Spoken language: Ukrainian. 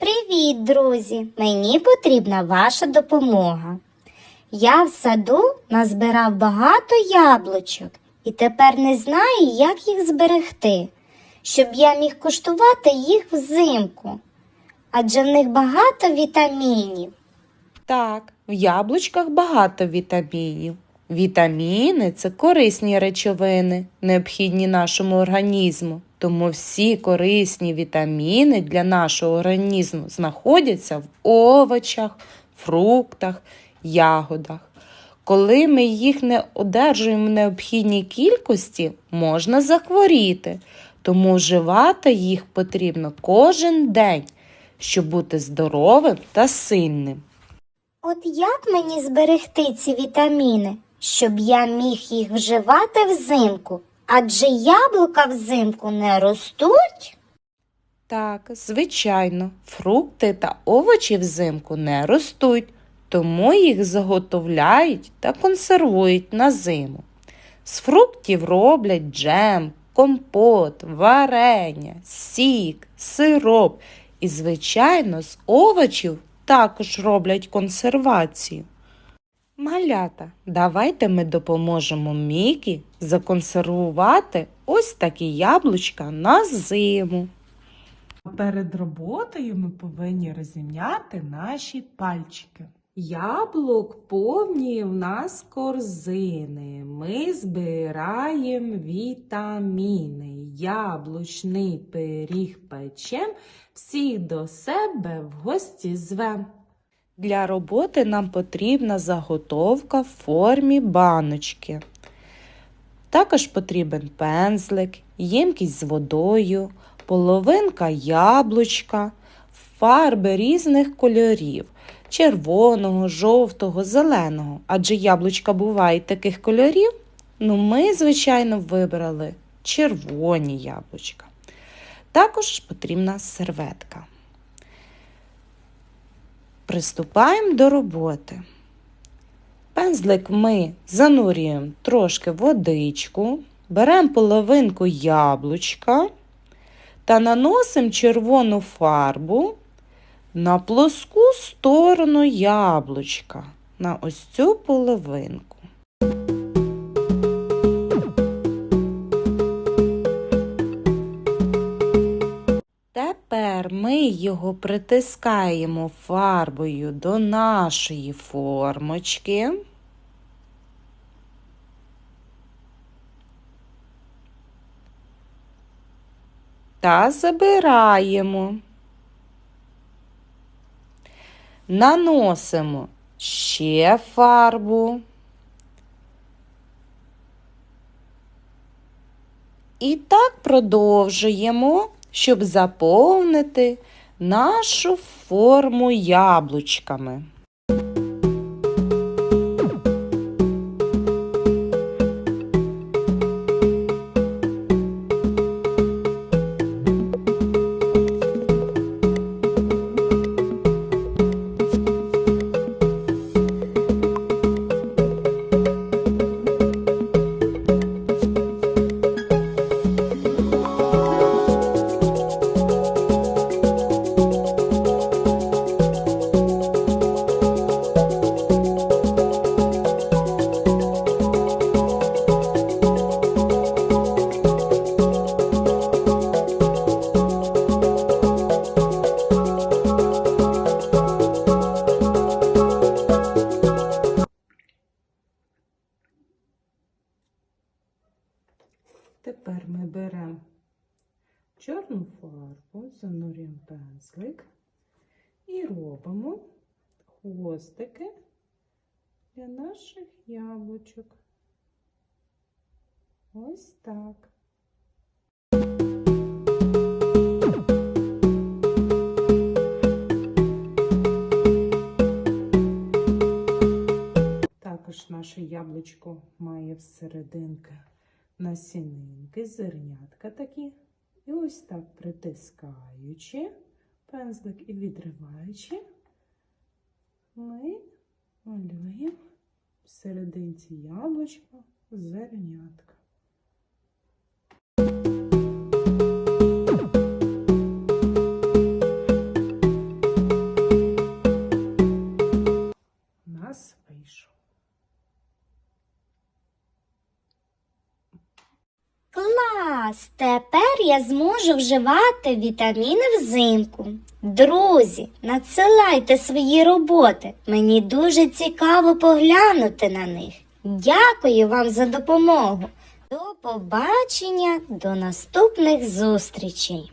Привіт, друзі! Мені потрібна ваша допомога. Я в саду назбирав багато яблучок і тепер не знаю, як їх зберегти, щоб я міг куштувати їх взимку, адже в них багато вітамінів. Так, в яблучках багато вітамінів. Вітаміни це корисні речовини, необхідні нашому організму. Тому всі корисні вітаміни для нашого організму знаходяться в овочах, фруктах, ягодах. Коли ми їх не одержуємо в необхідній кількості, можна захворіти, тому вживати їх потрібно кожен день, щоб бути здоровим та сильним. От як мені зберегти ці вітаміни, щоб я міг їх вживати взимку? Адже яблука взимку не ростуть. Так, звичайно, фрукти та овочі взимку не ростуть, тому їх заготовляють та консервують на зиму. З фруктів роблять джем, компот, варення, сік, сироп і, звичайно, з овочів також роблять консервацію. Малята, давайте ми допоможемо Мікі законсервувати ось такі яблучка на зиму. Перед роботою ми повинні розім'яти наші пальчики. Яблук повні в нас корзини. Ми збираємо вітаміни. Яблучний пиріг печем, всіх до себе в гості звем. Для роботи нам потрібна заготовка в формі баночки. Також потрібен пензлик, ємкість з водою, половинка яблучка, фарби різних кольорів червоного, жовтого, зеленого. Адже яблучка бувають таких кольорів. Ну, ми, звичайно, вибрали червоні яблучка. Також потрібна серветка. Приступаємо до роботи. Пензлик ми занурюємо трошки водичку, беремо половинку яблучка та наносимо червону фарбу на плоску сторону яблучка, на ось цю половинку. Ми його притискаємо фарбою до нашої формочки. Та забираємо. Наносимо ще фарбу. І так продовжуємо щоб заповнити нашу форму яблучками. Тепер ми беремо чорну фарбу, занурюємо пензлик і робимо хвостики для наших яблучок. Ось так. Також наше яблучко має всерединки насінинки, зернятка такі. І ось так притискаючи пензлик і відриваючи, ми малюємо в серединці яблучка зернятка. Клас! Тепер я зможу вживати вітаміни взимку. Друзі, надсилайте свої роботи. Мені дуже цікаво поглянути на них. Дякую вам за допомогу. До побачення, до наступних зустрічей.